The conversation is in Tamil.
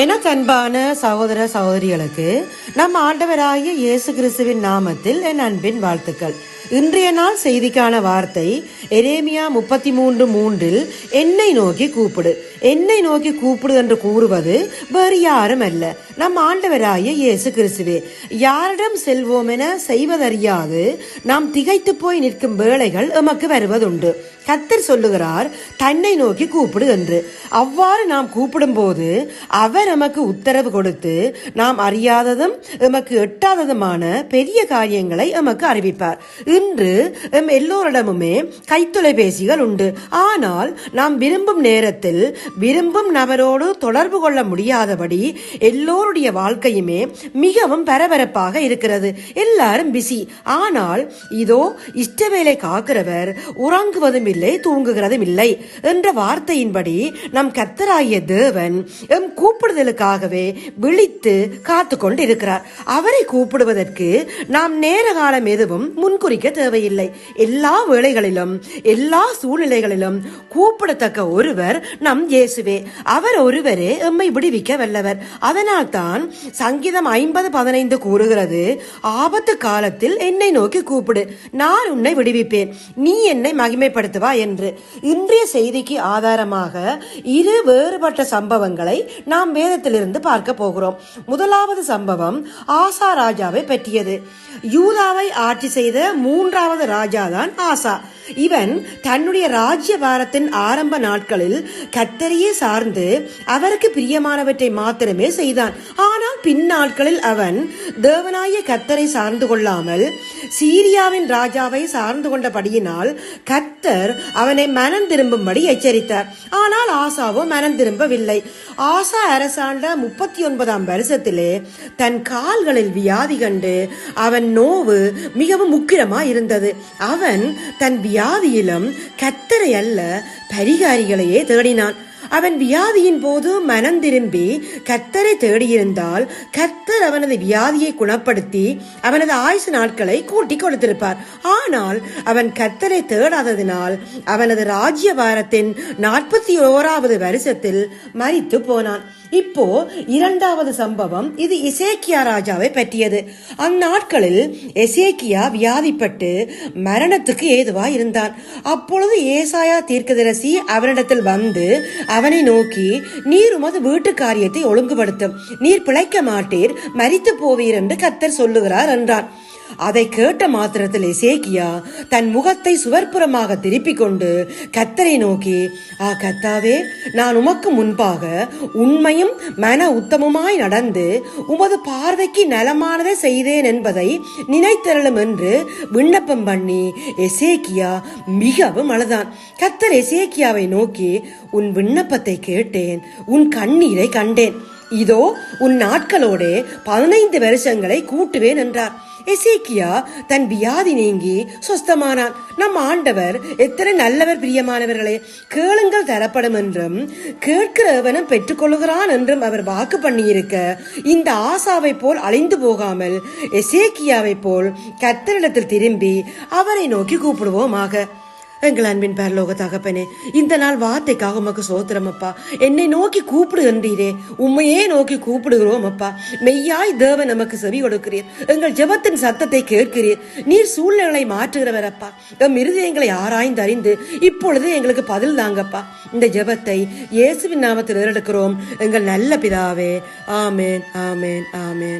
எனக்கு அன்பான சகோதர சகோதரிகளுக்கு நம் ஆண்டவராகிய இயேசு கிறிஸ்துவின் நாமத்தில் என் அன்பின் வாழ்த்துக்கள். இன்றைய நாள் செய்திக்கான வார்த்தை எரேமியா முப்பத்தி மூன்று மூன்றில் என்னை நோக்கி கூப்பிடு. என்னை நோக்கி கூப்பிடு என்று கூறுவது வேறு யாரும் அல்ல. நம் ஆண்டவராய இயேசு கிறிஸ்துவே யாரிடம் செல்வோம் என செய்வதறியாது. நாம் திகைத்து போய் நிற்கும் வேளைகள் எமக்கு வருவதுண்டு. கத்தர் சொல்லுகிறார் தன்னை நோக்கி கூப்பிடு என்று. அவ்வாறு நாம் கூப்பிடும் போது அவர் எமக்கு உத்தரவு கொடுத்து நாம் அறியாததும் எமக்கு எட்டாததுமான பெரிய காரியங்களை எமக்கு அறிவிப்பார். இன்று எம் எல்லோரிடமுமே கைத்தொலைபேசிகள் உண்டு. ஆனால் நாம் விரும்பும் நேரத்தில் விரும்பும் நபரோடு தொடர்பு கொள்ள முடியாதபடி எல்லோருடைய வாழ்க்கையுமே மிகவும் பரபரப்பாக இருக்கிறது. எல்லாரும் பிஸி. ஆனால் இதோ இஷ்ட வேலை காக்கிறவர் உறங்குவதும் இல்லை தூங்குகிறதும் இல்லை என்ற வார்த்தையின்படி நம் கத்தராகிய தேவன் எம் கூப்பிடுதலுக்காகவே விழித்து காத்து கொண்டு இருக்கிறார் அவரை கூப்பிடுவதற்கு நாம் நேர காலம் எதுவும் முன்குறிக்க தேவையில்லை. எல்லா வேளைகளிலும் எல்லா சூழ்நிலைகளிலும் கூப்பிடத்தக்க ஒருவர் நம் இயேசுவே. அவர் ஒருவரே எம்மை விடுவிக்க வல்லவர். அதனால் தான் சங்கீதம் ஐம்பது பதினைந்து கூறுகிறது ஆபத்து காலத்தில் என்னை நோக்கி கூப்பிடு. நான் உன்னை விடுவிப்பேன். நீ என்னை மகிமைப்படுத்துவா என்று. இன்றைய செய்திக்கு ஆதாரமாக இரு வேறுபட்ட சம்பவங்களை நாம் வேதத்திலிருந்து பார்க்க போகிறோம். முதலாவது சம்பவம் ஆசா ராஜாவை பற்றியது. யூதாவை ஆட்சி செய்த மூன்றாவது ராஜாதான் ஆசா. இவன் தன்னுடைய ராஜ்ய வாரத்தின் ஆரம்ப நாட்களில் கத்தரையே சார்ந்து அவருக்கு பிரியமானவற்றை மாத்திரமே செய்தான். ஆனால் பின்னாட்களில் அவன் தேவனாய கத்தரை சார்ந்து கொள்ளாமல் சீரியாவின் ராஜாவை சார்ந்து கொண்டபடியினால் கத்தர் அவனை மனம் திரும்பும்படி எச்சரித்தார். ஆனால் ஆசாவோ மனம் திரும்பவில்லை. ஆசா அரசாண்ட முப்பத்தி ஒன்பதாம் வருஷத்திலே தன் கால்களில் வியாதி கண்டு அவன் நோவு மிகவும் முக்கிரமா இருந்தது. அவன் தன் வியாதியிலும் கத்தரை அல்ல பரிகாரிகளையே தேடினான். அவன் வியாதியின் போது மனம் திரும்பி கத்தரை தேடியிருந்தால் கர்த்தர் அவனது வியாதியை குணப்படுத்தி அவனது ஆயுசு நாட்களை கூட்டி கொடுத்திருப்பார். ஆனால் அவன் கர்த்தரை தேடாததினால் அவனது ராஜ்ய வாரத்தின் நாற்பத்தி ஓராவது வருஷத்தில் மறித்து போனான். இப்போ இரண்டாவது சம்பவம் இது இசேக்கியா ராஜாவை பற்றியது. அந்நாட்களில் எசேக்கியா வியாதிப்பட்டு மரணத்துக்கு ஏதுவா இருந்தான். அப்பொழுது ஏசாயா தீர்க்கதரசி அவனிடத்தில் வந்து அவனை நோக்கி நீர் உமது வீட்டு காரியத்தை ஒழுங்குபடுத்தும். நீர் பிழைக்க மாட்டீர். மறித்து போவீர் என்று கத்தர் சொல்லுகிறார் என்றான். அதை கேட்ட மாத்திரத்தில் இசேக்கியா தன் முகத்தை சுவர்ப்புறமாக திருப்பிக் கொண்டு கத்தரை நோக்கி ஆ கத்தாவே நான் உமக்கு முன்பாக உண்மையும் மன உத்தமமாய் நடந்து உமது பார்வைக்கு நலமானதை செய்தேன் என்பதை நினைத்தரலும் என்று விண்ணப்பம் பண்ணி எசேக்கியா மிகவும் அழுதான். கத்தர் எசேக்கியாவை நோக்கி உன் விண்ணப்பத்தை கேட்டேன் உன் கண்ணீரை கண்டேன். இதோ உன் நாட்களோடே பதினைந்து வருஷங்களை கூட்டுவேன் என்றார். எசேக்கியா தன் வியாதி நீங்கி சொஸ்தமானான். நம் ஆண்டவர் எத்தனை நல்லவர் பிரியமானவர்களே. கேளுங்கள் தரப்படும் என்றும் கேட்கிறவனும் பெற்றுக்கொள்கிறான் என்றும் அவர் வாக்கு பண்ணியிருக்க இந்த ஆசாவை போல் அழிந்து போகாமல் எசேக்கியாவை போல் கத்தரிடத்தில் திரும்பி அவரை நோக்கி கூப்பிடுவோமாக. எங்கள் அன்பின் பரலோக தகப்பனே இந்த நாள் வார்த்தைக்காக உமக்கு சோத்திரம் அப்பா. என்னை நோக்கி கூப்பிடு என்றீரே உண்மையே நோக்கி கூப்பிடுகிறோம் அப்பா. மெய்யாய் தேவன் நமக்கு செவி கொடுக்கிறீர். எங்கள் ஜெபத்தின் சத்தத்தை கேட்கிறீர். நீர் சூழ்நிலை மாற்றுகிறவர் அப்பா. எம் இருதயங்களை ஆராய்ந்து அறிந்து இப்பொழுது எங்களுக்கு பதில் தாங்கப்பா. இந்த ஜெபத்தை இயேசுவின் நாமத்தில் எடுக்கிறோம் எங்கள் நல்ல பிதாவே ஆமேன் ஆமேன் ஆமேன்.